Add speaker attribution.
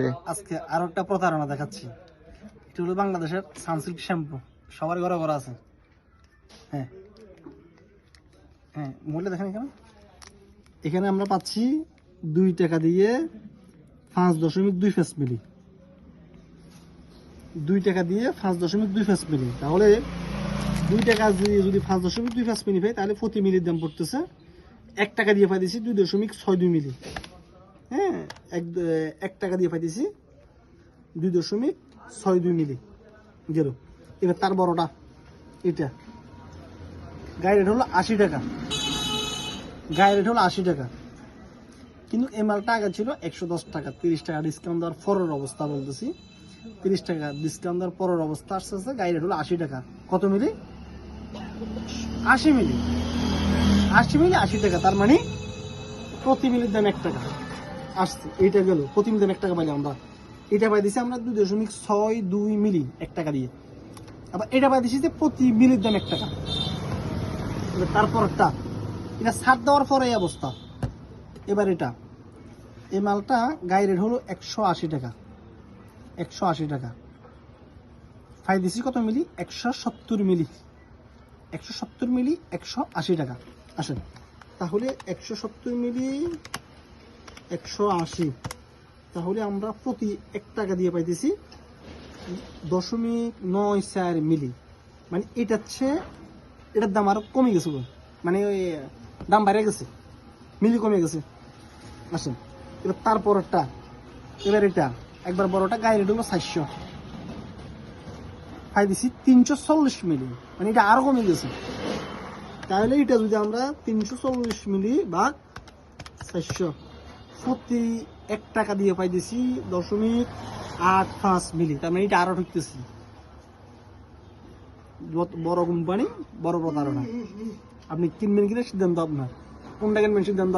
Speaker 1: আসলে
Speaker 2: আজকে আরও একটা প্রতারণা দেখাচ্ছি। এটা হলো বাংলাদেশের সানসিল্ক শ্যাম্পু। সবার ঘরে ঘরে আছে। হ্যাঁ। হ্যাঁ মূল্য দেখেন এখানে। এখানে আমরা পাচ্ছি দুই টাকা দিয়ে পাঁচ দশমিক দুই ফেস মিলি। দুই টাকা দিয়ে পাঁচ দশমিক দুই ফেস মিলি। তাহলে দুই টাকা দিয়ে যদি পাঁচ দশমিক দুই ফেস মিলি পাই, তাহলে প্রতি মিলির দাম পড়তেছে এক টাকা দিয়ে পাইতেছি দুই দশমিক ছয় দুই মিলি। হ্যাঁ এক এক টাকা দিয়ে পাইতেছি। দুই দশমিক ছয় দুই মিলি। গেল। এবার তার বড়টা, এটা। গায়ে রেট হলো আশি টাকা। গায়ে রেট হলো আশি টাকা। কিন্তু মালটা আগে ছিল একশো দশ টাকা। তিরিশ টাকা ডিসকাউন্ট দেওয়ার পরের অবস্থা বলতেছি। তিরিশ টাকা ডিসকাউন্ট দেওয়ার পরের অবস্থা আসতে আসতে গায়ে রেট হলো আশি টাকা। কত মিলি? আশি মিলি। আশি মিলি আশি টাকা। তার মানে প্রতি মিলির দাম এক টাকা। আসছে, এইটা গেল। প্রতি দাম এক টাকা পাইলাম আমরা। এটা পাই দিছি আমরা দুই দশমিক ছয় দুই মিলি, এক টাকা দিয়ে। আবার এটা পাই দিছি যে প্রতি মিলির দাম এক টাকা। এবার তারপরটা, এটা ছাড় দেওয়ার পরে এই অবস্থা। এবার এটা, এই মালটা গায়ে রেট হলো একশো আশি টাকা। একশো আশি টাকা। ফাই দিছি কত মিলি? একশো সত্তর মিলি। একশো সত্তর মিলি, একশো আশি টাকা। আসেন, তাহলে একশো সত্তর মিলি একশো আশি। তাহলে আমরা প্রতি এক টাকা দিয়ে পাইতেছি দশমিক নয় চার মিলি। মানে এটা হচ্ছে, এটার দাম আরও কমে গেছে। মানে ওই, দাম বাইরে গেছে। মিলি কমে গেছে। আসেন, এবার তারপরটা, এবার এটা, একবার বড়টা গায়ে হলো চারশো। পাই দিছি তিনশো চল্লিশ মিলি। মানে এটা আরও কমে গেছে। তাহলে এটা যদি আমরা তিনশো চল্লিশ মিলি বা চারশো প্রতি এক টাকা দিয়ে পাইতেছি দশমিক আট পাঁচ মিলি। তার মানে এটা আরও ঢুকতেছি। বড় কোম্পানি বড় প্রতারণা। আপনি কিনবেন কিনা সিদ্ধান্ত আপনার। কোনটা কিনবেন সিদ্ধান্ত।